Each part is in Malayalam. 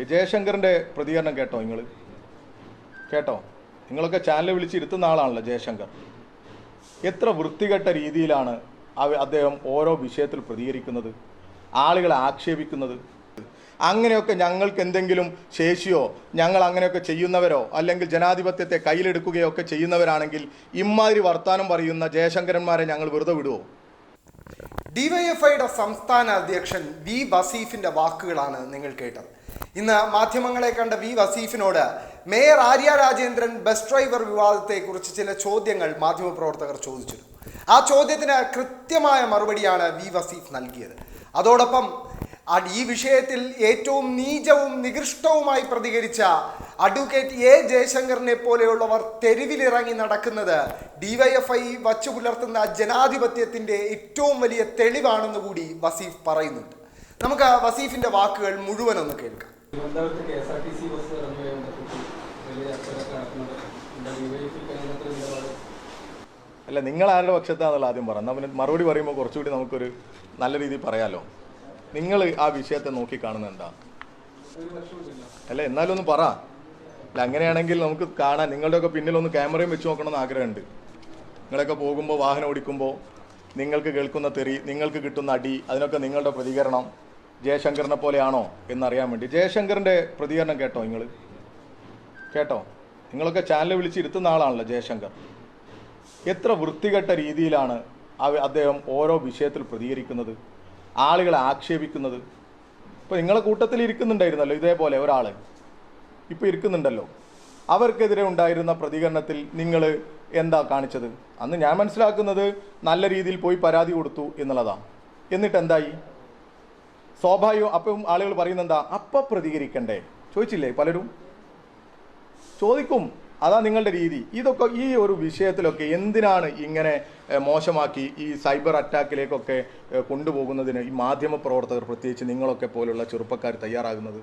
വേണ്ടി ജയശങ്കറിന്റെ പ്രതികരണം കേട്ടോ നിങ്ങൾ കേട്ടോ? നിങ്ങളൊക്കെ ചാനൽ വിളിച്ച് ഇരുത്തുന്ന ആളാണല്ലോ ജയശങ്കർ. എത്ര വൃത്തികെട്ട രീതിയിലാണ് അദ്ദേഹം ഓരോ വിഷയത്തിൽ പ്രതികരിക്കുന്നത് ആളുകളെ ആക്ഷേപിക്കുന്നത്. അങ്ങനെയൊക്കെ ഞങ്ങൾക്ക് എന്തെങ്കിലും ശേഷിയോ ഞങ്ങൾ അങ്ങനെയൊക്കെ ചെയ്യുന്നവരോ അല്ലെങ്കിൽ ജനാധിപത്യത്തെ കയ്യിലെടുക്കുകയോ ഒക്കെ ചെയ്യുന്നവരാണെങ്കിൽ ഇമ്മാതിരി വർത്താനം പറയുന്ന ജയശങ്കരന്മാരെ ഞങ്ങൾ വെറുതെ വിടുവോ? ഡിവൈഎഫ്ഐയുടെ സംസ്ഥാന അധ്യക്ഷൻ വി വസീഫിന്റെ വാക്കുകളാണ് നിങ്ങൾ കേട്ടത്. ഇന്ന് മാധ്യമങ്ങളെ കണ്ട V വസീഫിനോട് mayor Arya Rajendran bus driver വിവാദത്തെക്കുറിച്ച് ചില ചോദ്യങ്ങൾ മാധ്യമപ്രവർത്തകർ ചോദിച്ചിരുന്നു. ആ ചോദ്യത്തിന് കൃത്യമായ മറുപടിയാണ് വി വസീഫ് നൽകിയത്. അതോടൊപ്പം ഈ വിഷയത്തിൽ ഏറ്റവും നീചവും നികൃഷ്ടവുമായി പ്രതികരിച്ച അഡ്വക്കേറ്റ് എ ജയശങ്കറിനെ പോലെയുള്ളവർ തെരുവിലിറങ്ങി നടക്കുന്നത് ഡിവൈഎഫ്ഐ വച്ചു പുലർത്തുന്ന ജനാധിപത്യത്തിന്റെ ഏറ്റവും വലിയ തെളിവാണെന്ന് കൂടി വസീഫ് പറയുന്നുണ്ട്. നമുക്ക് വസീഫിന്റെ വാക്കുകൾ മുഴുവനൊന്ന് കേൾക്കാം. തിരുവനന്തപുരത്ത് K S R T C bus അല്ല നിങ്ങൾ ആരുടെ പക്ഷത്താണെന്നുള്ള ആദ്യം പറ. എന്നാൽ പിന്നെ മറുപടി പറയുമ്പോൾ കുറച്ചുകൂടി നമുക്കൊരു നല്ല രീതിയിൽ പറയാലോ. നിങ്ങൾ ആ വിഷയത്തെ നോക്കി കാണുന്നത് എന്താ അല്ല എന്നാലും ഒന്ന് പറ. അല്ല അങ്ങനെയാണെങ്കിൽ നമുക്ക് കാണാൻ നിങ്ങളുടെയൊക്കെ പിന്നിലൊന്ന് ക്യാമറയും വെച്ച് നോക്കണമെന്ന് ആഗ്രഹമുണ്ട്. നിങ്ങളൊക്കെ പോകുമ്പോൾ വാഹനം ഓടിക്കുമ്പോൾ നിങ്ങൾക്ക് കേൾക്കുന്ന തെറി നിങ്ങൾക്ക് കിട്ടുന്ന അടി അതിനൊക്കെ നിങ്ങളുടെ പ്രതികരണം. ജയശങ്കറിനെ പോലെയാണോ എന്നറിയാൻ വേണ്ടി. ജയശങ്കറിന്റെ പ്രതികരണം കേട്ടോ നിങ്ങൾ കേട്ടോ? നിങ്ങളൊക്കെ ചാനൽ വിളിച്ച് ഇരുത്തുന്ന ആളാണല്ലോ ജയശങ്കർ. എത്ര വൃത്തികെട്ട രീതിയിലാണ് അദ്ദേഹം ഓരോ വിഷയത്തിൽ പ്രതികരിക്കുന്നത് ആളുകളെ ആക്ഷേപിക്കുന്നത്. ഇപ്പോൾ നിങ്ങളെ കൂട്ടത്തിൽ ഇരിക്കുന്നുണ്ടായിരുന്നല്ലോ ഇതേപോലെ ഒരാൾ ഇപ്പോൾ ഇരിക്കുന്നുണ്ടല്ലോ. അവർക്കെതിരെ ഉണ്ടായിരുന്ന പ്രതികരണത്തിൽ നിങ്ങൾ എന്താ കാണിച്ചത്? അന്ന് ഞാൻ മനസ്സിലാക്കുന്നത് നല്ല രീതിയിൽ പോയി പരാതി കൊടുത്തു എന്നുള്ളതാണ് എന്നിട്ട് എന്തായി സ്വാഭാവികം അപ്പം ആളുകൾ പറയുന്നത് എന്താ? അപ്പം പ്രതികരിക്കണ്ടേ. ചോദിച്ചില്ലേ പലരും? ചോദിക്കും. അതാ നിങ്ങളുടെ രീതി. ഇതൊക്കെ ഈ ഒരു വിഷയത്തിലൊക്കെ എന്തിനാണ് ഇങ്ങനെ മോശമാക്കി ഈ സൈബർ അറ്റാക്കിലേക്കൊക്കെ കൊണ്ടുപോകുന്നതിന് ഈ മാധ്യമ പ്രവർത്തകർ പ്രത്യേകിച്ച് നിങ്ങളൊക്കെ പോലുള്ള ചെറുപ്പക്കാർ തയ്യാറാകുന്നത്?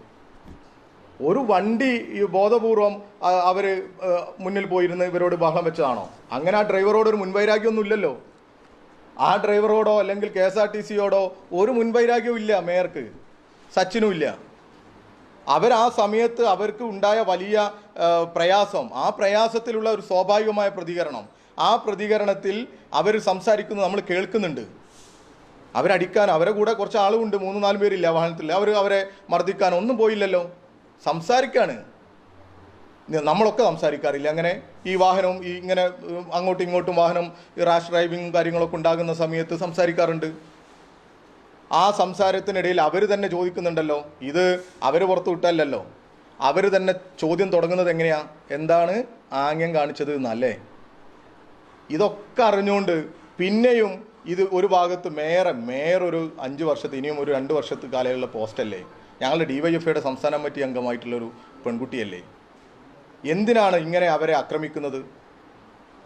ഒരു വണ്ടി ബോധപൂർവം അവർ മുന്നിൽ പോയിരുന്ന് ഇവരോട് ബഹളം വെച്ചതാണോ? അങ്ങനെ ആ ഡ്രൈവറോട് ഒരു മുൻവൈരാഗ്യമൊന്നും ഇല്ലല്ലോ ആ ഡ്രൈവറോടോ അല്ലെങ്കിൽ കെ എസ് ആർ ടി സിയോടോ ഒരു മുൻവൈരാഗ്യവും ഇല്ല മേയർക്ക്. സച്ചിനും ഇല്ല. അവർ ആ സമയത്ത് അവർക്ക് ഉണ്ടായ വലിയ പ്രയാസം ആ പ്രയാസത്തിലുള്ള ഒരു സ്വാഭാവികമായ പ്രതികരണം. ആ പ്രതികരണത്തിൽ അവർ സംസാരിക്കുന്നത് നമ്മൾ കേൾക്കുന്നുണ്ട്. അവരടിക്കാൻ അവരെ കൂടെ കുറച്ച് ആളുമുണ്ട് മൂന്ന് നാല് പേരില്ല വാഹനത്തിൽ. അവർ അവരെ മർദ്ദിക്കാൻ ഒന്നും പോയില്ലല്ലോ. സംസാരിക്കാണ്. നമ്മളൊക്കെ സംസാരിക്കാറില്ല. അങ്ങനെ ഈ വാഹനവും ഈ ഇങ്ങനെ അങ്ങോട്ടും ഇങ്ങോട്ടും വാഹനം ഈ റാഷ് ഡ്രൈവിംഗ് കാര്യങ്ങളൊക്കെ ഉണ്ടാകുന്ന സമയത്ത് സംസാരിക്കാറുണ്ട്. ആ സംസാരത്തിനിടയിൽ അവർ തന്നെ ചോദിക്കുന്നുണ്ടല്ലോ ഇത് അവർ പുറത്തു വിട്ടല്ലല്ലോ. അവർ തന്നെ ചോദ്യം തുടങ്ങുന്നത് എങ്ങനെയാ? എന്താണ് ആംഗ്യം കാണിച്ചത് എന്നല്ലേ? ഇതൊക്കെ അറിഞ്ഞുകൊണ്ട് പിന്നെയും ഇത് ഒരു ഭാഗത്ത് മേയർ മേയർ ഒരു അഞ്ച് വർഷത്തെ ഇനിയും ഒരു രണ്ട് വർഷത്തെ കാലയുള്ള പോസ്റ്റല്ലേ? ഞങ്ങളുടെ ഡി വൈ എഫ് ഐയുടെ സംസ്ഥാന കമ്മിറ്റി അംഗമായിട്ടുള്ളൊരു പെൺകുട്ടിയല്ലേ? എന്തിനാണ് ഇങ്ങനെ അവരെ ആക്രമിക്കുന്നത്?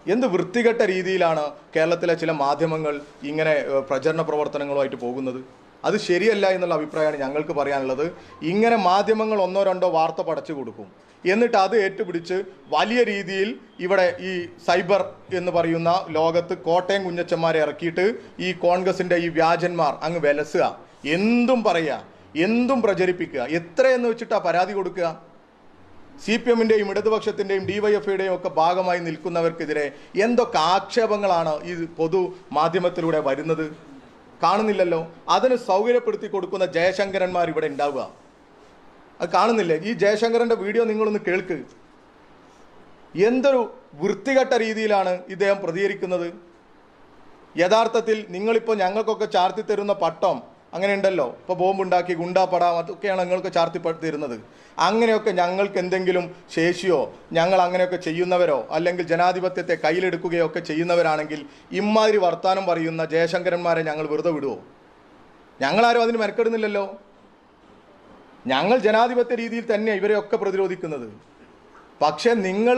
എന്ത് വൃത്തികെട്ട രീതിയിലാണ് കേരളത്തിലെ ചില മാധ്യമങ്ങൾ ഇങ്ങനെ പ്രചരണ പ്രവർത്തനങ്ങളുമായിട്ട് പോകുന്നത്? അത് ശരിയല്ല എന്നുള്ള അഭിപ്രായമാണ് ഞങ്ങൾക്ക് പറയാനുള്ളത്. ഇങ്ങനെ മാധ്യമങ്ങൾ ഒന്നോ രണ്ടോ വാർത്ത പടച്ചു കൊടുക്കും. എന്നിട്ട് അത് ഏറ്റുപിടിച്ച് വലിയ രീതിയിൽ ഇവിടെ ഈ സൈബർ എന്ന് പറയുന്ന ലോകത്ത് കോട്ടയം കുഞ്ഞച്ചന്മാരെ ഇറക്കിയിട്ട് ഈ കോൺഗ്രസിന്റെ ഈ വ്യാജന്മാർ അങ്ങ് വിലസുക. എന്തും പറയുക. എന്തും പ്രചരിപ്പിക്കുക. എത്രയെന്ന് വെച്ചിട്ടാണ് പരാതി കൊടുക്കുക? സി പി എമ്മിന്റെയും ഇടതുപക്ഷത്തിന്റെയും ഡിവൈഎഫ്ഐയുടെയും ഒക്കെ ഭാഗമായി നിൽക്കുന്നവർക്കെതിരെ എന്തൊക്കെ ആക്ഷേപങ്ങളാണ് ഈ പൊതു മാധ്യമത്തിലൂടെ വരുന്നത്? കാണുന്നില്ലല്ലോ. അതിന് സൗകര്യപ്പെടുത്തി കൊടുക്കുന്ന ജയശങ്കരന്മാർ ഇവിടെ ഉണ്ടാവുക. അത് കാണുന്നില്ലേ? ഈ ജയശങ്കരന്റെ വീഡിയോ നിങ്ങളൊന്ന് കേൾക്ക്. എന്തൊരു വൃത്തികെട്ട രീതിയിലാണ് ഇദ്ദേഹം പ്രതികരിക്കുന്നത്? യഥാർത്ഥത്തിൽ നിങ്ങളിപ്പോൾ ഞങ്ങൾക്കൊക്കെ ചാർത്തി തരുന്ന പട്ടം അങ്ങനെ ഉണ്ടല്ലോ ഇപ്പോൾ ബോംബുണ്ടാക്കി ഗുണ്ടാപ്പട അതൊക്കെയാണ് ഞങ്ങൾക്ക് ചാർത്തിപ്പെടുത്തിയിരുന്നത്. അങ്ങനെയൊക്കെ ഞങ്ങൾക്ക് എന്തെങ്കിലും ശേഷിയോ ഞങ്ങൾ അങ്ങനെയൊക്കെ ചെയ്യുന്നവരോ അല്ലെങ്കിൽ ജനാധിപത്യത്തെ കയ്യിലെടുക്കുകയോ ഒക്കെ ചെയ്യുന്നവരാണെങ്കിൽ ഇമ്മാതിരി വർത്താനം പറയുന്ന ജയശങ്കരന്മാരെ ഞങ്ങൾ വെറുതെ വിടുവോ? ഞങ്ങളാരും അതിന് മെനക്കെടുന്നില്ലല്ലോ. ഞങ്ങൾ ജനാധിപത്യ രീതിയിൽ തന്നെ ഇവരെയൊക്കെ പ്രതിരോധിക്കുന്നത്. പക്ഷേ നിങ്ങൾ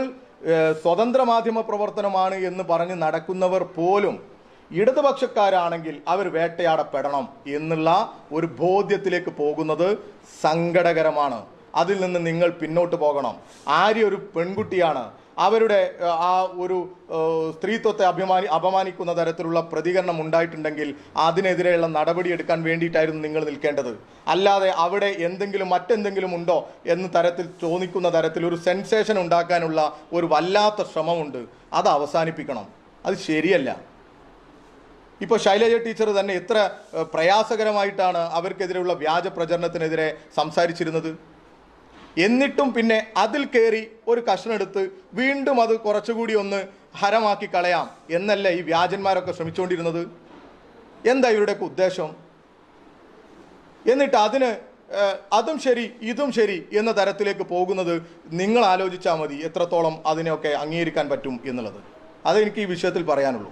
സ്വതന്ത്ര മാധ്യമ പ്രവർത്തനമാണ് എന്ന് പറഞ്ഞ് നടക്കുന്നവർ പോലും ഇടതുപക്ഷക്കാരാണെങ്കിൽ അവർ വേട്ടയാടപ്പെടണം എന്നുള്ള ഒരു ബോധ്യത്തിലേക്ക് പോകുന്നത് സങ്കടകരമാണ്. അതിൽ നിന്ന് നിങ്ങൾ പിന്നോട്ട് പോകണം. ആര്യ ഒരു പെൺകുട്ടിയാണ്. അവരുടെ ആ ഒരു സ്ത്രീത്വത്തെ അഭിമാനി അപമാനിക്കുന്ന തരത്തിലുള്ള പ്രതികരണം ഉണ്ടായിട്ടുണ്ടെങ്കിൽ അതിനെതിരെയുള്ള നടപടി എടുക്കാൻ വേണ്ടിയിട്ടായിരുന്നു നിങ്ങൾ നിൽക്കേണ്ടത്. അല്ലാതെ അവിടെ എന്തെങ്കിലും മറ്റെന്തെങ്കിലും ഉണ്ടോ എന്ന തരത്തിൽ തോന്നിക്കുന്ന തരത്തിൽ ഒരു സെൻസേഷൻ ഉണ്ടാക്കാനുള്ള ഒരു വല്ലാത്ത ശ്രമമുണ്ട്. അത് അവസാനിപ്പിക്കണം. അത് ശരിയല്ല. ഇപ്പോൾ ശൈലജ ടീച്ചർ തന്നെ എത്ര പ്രയാസകരമായിട്ടാണ് അവർക്കെതിരെയുള്ള വ്യാജ പ്രചരണത്തിനെതിരെ സംസാരിച്ചിരുന്നത്? എന്നിട്ടും പിന്നെ അതിൽ കയറി ഒരു കഷ്ണെടുത്ത് വീണ്ടും അത് കുറച്ചുകൂടി ഒന്ന് ഹരമാക്കി കളയാം എന്നല്ല ഈ വ്യാജന്മാരൊക്കെ ശ്രമിച്ചുകൊണ്ടിരുന്നത്? എന്താ ഇവരുടെയൊക്കെ ഉദ്ദേശം? എന്നിട്ട് അതിന് അതും ശരി ഇതും ശരി എന്ന തരത്തിലേക്ക് പോകുന്നത് നിങ്ങൾ ആലോചിച്ചാൽ മതി എത്രത്തോളം അതിനെയൊക്കെ അംഗീകരിക്കാൻ പറ്റും എന്നുള്ളത്. അതെനിക്ക് ഈ വിഷയത്തിൽ പറയാനുള്ളൂ.